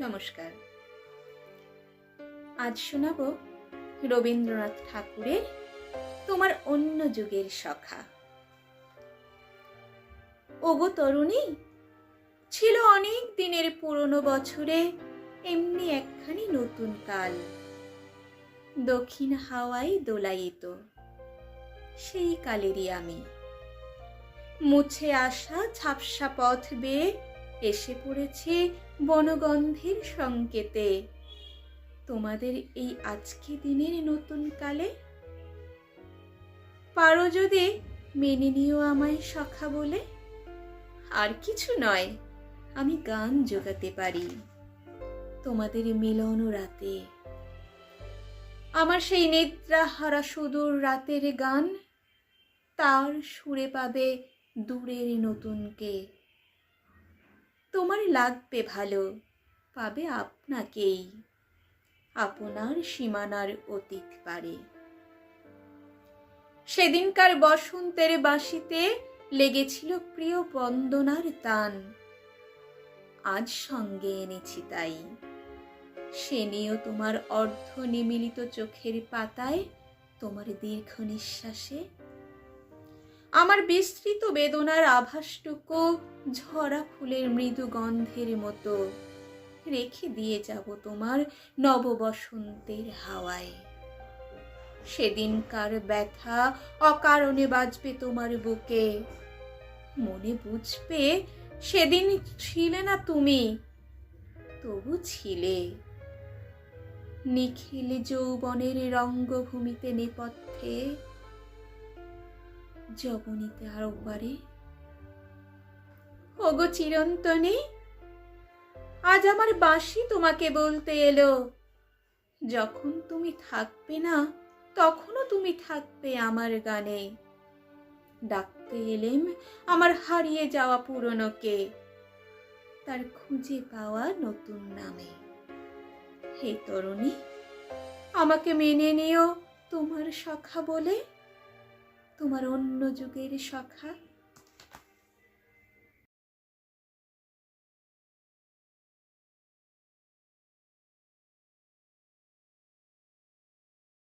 নমস্কার। আজ শোনাব রবীন্দ্রনাথ ঠাকুরের তোমার অন্য যুগের সখা। ওগো তরুণী, ছিল অনেক দিনের পুরনো বছরে এমনি একখানি নতুন কাল। দক্ষিণ হাওয়ায় দোলায়িত, সেই কালেরই আমি। মুছে আসা ঝাপসা পথ বেয়ে এসে পড়েছে বনগন্ধের সংকেতে। তোমাদের এই আজকে দিনের নতুন কালে? পারো যদি মেনে নিও আমায় সখা বলে। আর কিছু নয়, আমি গান জোগাতে পারি তোমাদের মিলন রাতে। আমার সেই নিদ্রা হারা সুদূর রাতের গান, তার সুরে পাবে দূরের নতুনকে। তোমার লাগবে ভালো, পাবে আপনাকেই। আপনার সীমানার অতীত পারে। সেদিনকার বসন্তের বাঁশিতে লেগেছিল প্রিয় বন্দনার তান। আজ সঙ্গে এনেছি তাই। সে নিয়েও তোমার অর্ধ নিমিলিত চোখের পাতায় তোমার দীর্ঘ নিঃশ্বাসে আমার বিস্তৃত বেদনার আভাসটুকু ঝরা ফুলের মৃদু গন্ধের মতো রেখে দিয়ে যাব তোমার নববসন্তের হাওয়ায়। সেদিনকার ব্যথা অকারণে বাজবে তোমার বুকে? মনে বুঝবে সেদিন ছিলে না তুমি, তবু ছিলে। নিখিল যৌবনের রঙ্গভূমিতে নেপথ্যে জবনীতে আরও বারে ওগো চিরন্তনী, আজ আমার বাঁশি তোমাকে বলতে এলো। যখন তুমি থাকবে না, তখনও তুমি থাকবে আমার গানে। ডাকতে এলেম আমার হারিয়ে যাওয়া পুরনোকে, তার খুঁজে পাওয়া নতুন নামে। হে তরুণী, আমাকে মেনে নিও তোমার সখা বলে। তোমার অন্য যুগের সখা